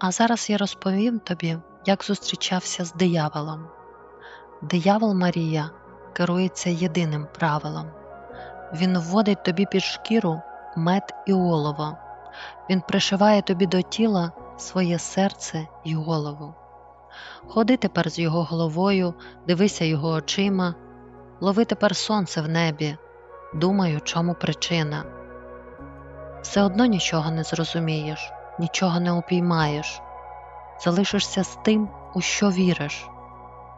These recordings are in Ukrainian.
А зараз я розповім тобі, як зустрічався з дияволом. Диявол Марія керується єдиним правилом. Він вводить тобі під шкіру мед і олово. Він пришиває тобі до тіла своє серце й голову. Ходи тепер з його головою, дивися його очима, лови тепер сонце в небі, думай, у чому причина. Все одно нічого не зрозумієш, нічого не упіймаєш, залишишся з тим, у що віриш,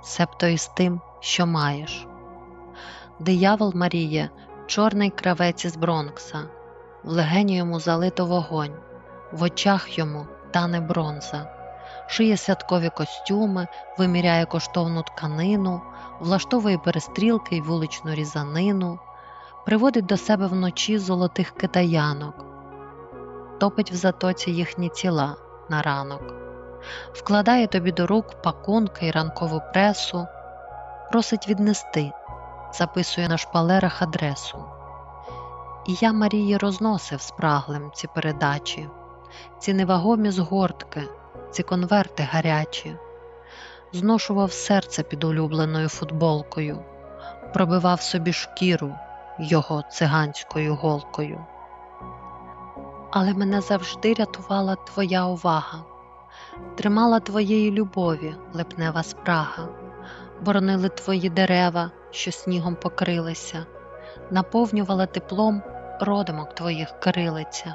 себто із тим, що маєш. Диявол Маріє, чорний кравець із Бронкса, в легені йому залито вогонь, в очах йому тане бронза, шиє святкові костюми, виміряє коштовну тканину, влаштовує перестрілки й вуличну різанину, приводить до себе вночі золотих китаянок, топить в затоці їхні тіла на ранок, вкладає тобі до рук пакунки й ранкову пресу, просить віднести, записує на шпалерах адресу. І я Марії розносив спраглим ці передачі, ці невагомі згортки, ці конверти гарячі, зношував серце під улюбленою футболкою, пробивав собі шкіру його циганською голкою. Але мене завжди рятувала твоя увага, тримала твоєї любові липнева спрага, боронили твої дерева, що снігом покрилися, наповнювала теплом родимок твоїх крилиця.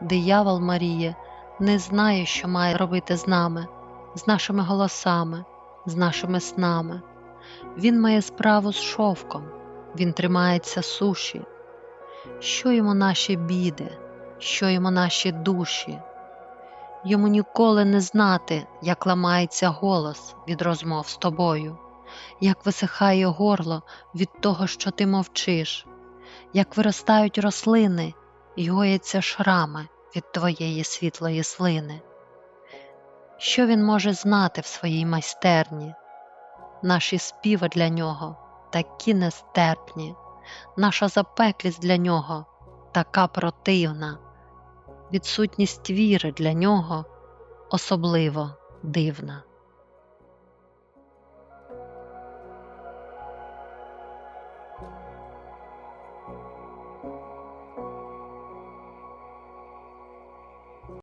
Диявол Маріє не знає, що має робити з нами, з нашими голосами, з нашими снами. Він має справу з шовком, він тримається суші. Що йому наші біди, що йому наші душі? Йому ніколи не знати, як ламається голос від розмов з тобою, як висихає горло від того, що ти мовчиш, як виростають рослини й гояться шрами від твоєї світлої слини. Що він може знати в своїй майстерні? Наші співи для нього такі нестерпні, наша запеклість для нього така противна, відсутність віри для нього особливо дивна.